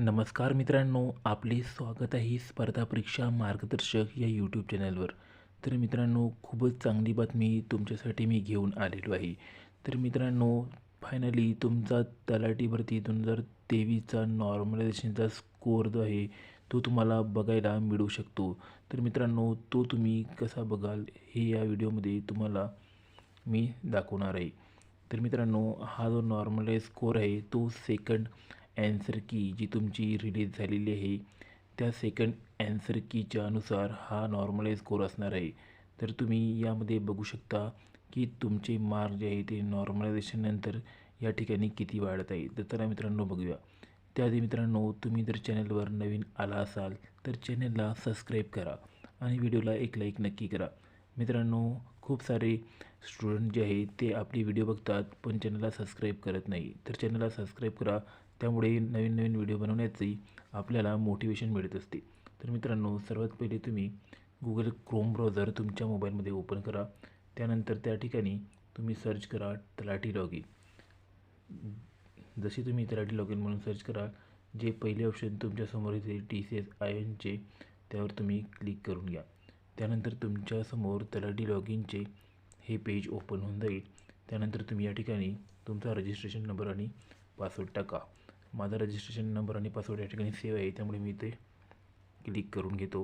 नमस्कार मित्रांनो आपले स्वागत आहे स्पर्धा परीक्षा मार्गदर्शक या यूट्यूब चॅनलवर तर मित्रांनो खूपच चांगली बातमी तुमच्यासाठी मी घेऊन आलेलो आहे. तर मित्रांनो फायनली तुमचा तलाठी भरती दोन हजार तेवीसचा नॉर्मलायझेशनचा स्कोअर जो आहे तो तुम्हाला बघायला मिळू शकतो. तर मित्रांनो तो तुम्ही कसा बघाल हे या व्हिडिओमध्ये तुम्हाला मी दाखवणार आहे. तर मित्रांनो हा जो नॉर्मलाइज स्कोअर आहे तो सेकंड ॲन्सर की जी तुमची रिलीज झालेली आहे त्या सेकंड ॲन्सर कीच्या अनुसार हा नॉर्मलाइज स्कोअर असणार आहे. तर तुम्ही यामध्ये बघू शकता की तुमचे मार्क जे आहे ते नॉर्मलायझेशननंतर या ठिकाणी किती वाढत आहे. तर चला मित्रांनो बघूया. त्याआधी मित्रांनो तुम्ही जर चॅनलवर नवीन आला असाल तर चॅनलला सबस्क्राईब करा आणि व्हिडिओला एक लाईक नक्की करा. मित्रांनो खूप सारे स्टुडंट जे आहे ते आपली व्हिडिओ बघतात पण चॅनलला सबस्क्राईब करत नाही. तर चॅनलला सबस्क्राईब करा त्यामुळे नवीन नवीन व्हिडिओ बनवण्याची आपल्याला मोटिवेशन मिळत असते. तर मित्रांनो सर्वात पहिले तुम्ही गुगल क्रोम ब्राउझर तुमच्या मोबाईलमध्ये ओपन करा. त्यानंतर त्या ठिकाणी तुम्ही सर्च करा तलाठी लॉग इन जशी तुम्ही तलाठी लॉग इन म्हणून सर्च करा जे पहिले ऑप्शन तुमच्यासमोर येते टी सी एस आय एनचे त्यावर तुम्ही क्लिक करून घ्या. त्यानंतर तुमच्यासमोर तलाठी लॉग इनचे हे पेज ओपन होऊन जाईल. त्यानंतर तुम्ही या ठिकाणी तुमचा रजिस्ट्रेशन नंबर आणि पासवर्ड टाका. माझा रजिस्ट्रेशन नंबर आणि पासवर्ड या ठिकाणी सेव्ह आहे त्यामुळे मी ते क्लिक करून घेतो.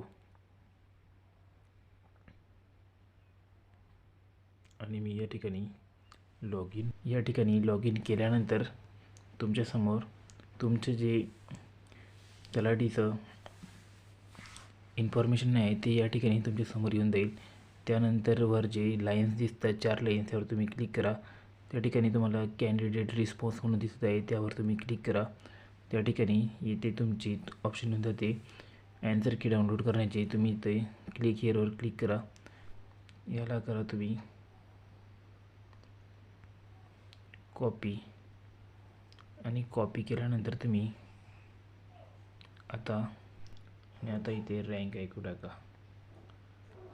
आणि मी या ठिकाणी लॉग इन या ठिकाणी लॉग इन केल्यानंतर तुमच्यासमोर तुमचे जे तलाठीचं इन्फॉर्मेशन आहे ते या ठिकाणी तुमच्यासमोर येऊन जाईल. त्यानंतर वर जे लाईन्स दिसतात चार लाईन्स तुम्ही क्लिक करा. त्या ठिकाणी तुम्हाला कॅन्डिडेट रिस्पॉन्स म्हणून दिसत आहे त्यावर तुम्ही क्लिक करा. त्या ठिकाणी येते तुमची ऑप्शन होऊन जाते. ॲन्सर की डाउनलोड करण्याचे तुम्ही इथे क्लिक हिअरवर क्लिक करा. याला करा तुम्ही कॉपी आणि कॉपी केल्यानंतर तुम्ही आता आणि आता इथे रँक ऐकू टाका.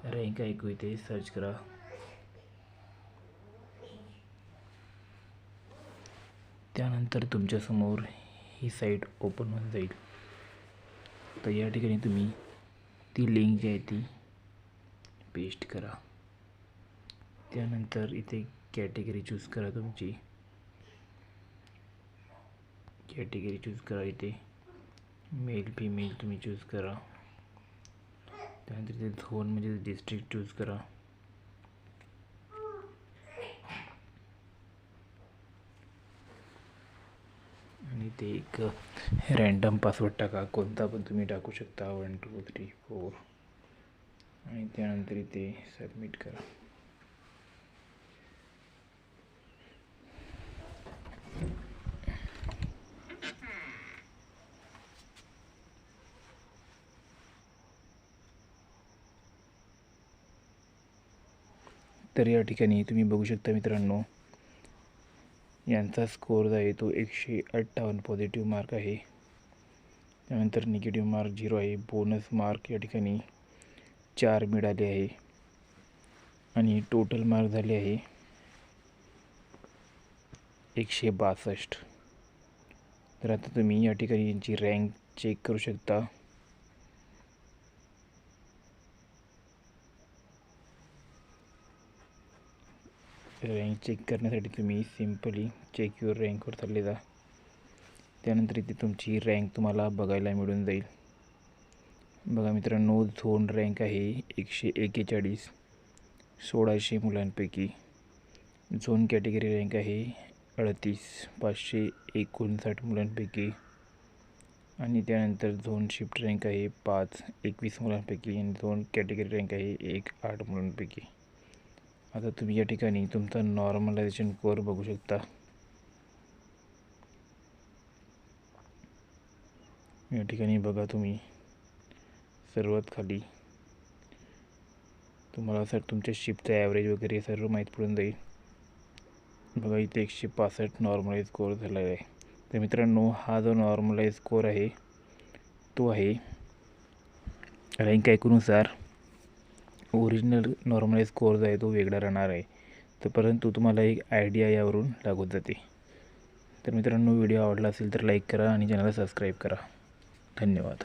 रँक ऐकू इथे सर्च करा. त्यानंतर तुमच्यासमोर ही साईट ओपन होऊन जाईल. तर या ठिकाणी तुम्ही ती लिंक जी आहे ती पेस्ट करा. त्यानंतर इथे कॅटेगरी चूज करा तुमची. कॅटेगरी चूज करा इथे. मेल फिमेल तुम्ही चूज करा. त्यानंतर ते झोन म्हणजे डिस्ट्रिक्ट चूज करा. आणि ते एक रँडम पासवर्ड टाका. कोणता पण तुम्ही टाकू शकता. वन टू थ्री फोर आणि त्यानंतर ते सबमिट करा. तर या ठिकाणी तुम्ही बघू शकता मित्रांनो यांचा स्कोअर जो आहे तो एकशे अठ्ठावन्न पॉझिटिव्ह मार्क आहे. त्यानंतर निगेटिव्ह मार्क झिरो आहे. बोनस मार्क या ठिकाणी चार मिळाले आहे. आणि टोटल मार्क झाले आहे एकशे बासष्ट. तर आता तुम्ही या ठिकाणी यांची रँक चेक करू शकता. रँक चेक करण्यासाठी तुम्ही सिम्पली चेक युअर रँकवर चालले जा. त्यानंतर इथे तुमची रँक तुम्हाला बघायला मिळून जाईल. बघा मित्रांनो झोन रँक आहे एकशे एक्केचाळीस सोळाशे मुलांपैकी. झोन कॅटेगरी रँक आहे अडतीस पाचशे एकोणसाठ मुलांपैकी. आणि त्यानंतर झोन शिफ्ट रँक आहे पाच एकवीस मुलांपैकी. आणि झोन कॅटेगरी रँक आहे एक आठ मुलांपैकी. आता तुम्ही या ठिकाणी तुमचा नॉर्मलायझेशन कोअर बघू शकता. या ठिकाणी बघा तुम्ही. सर्वात खाली. तुम्हाला सर तुमच्या शिपचं ॲव्हरेज वगैरे सर्व माहीत पडून जाईल. बघा इथे एकशे पासष्ट नॉर्मलाइज स्कोअर झालेला आहे. तर मित्रांनो हा जो नॉर्मलाइज स्कोअर आहे तो आहे रँक ऐकूनुसार ओरिजिनल नॉर्मलाइज स्कोअर जो आहे तो वेगळा राहणार आहे. तर परंतु तुम्हाला एक आयडिया यावरून लागून जाते. तर मित्रांनो व्हिडिओ आवडला असेल तर लाईक करा आणि चॅनलला सबस्क्राईब करा. धन्यवाद.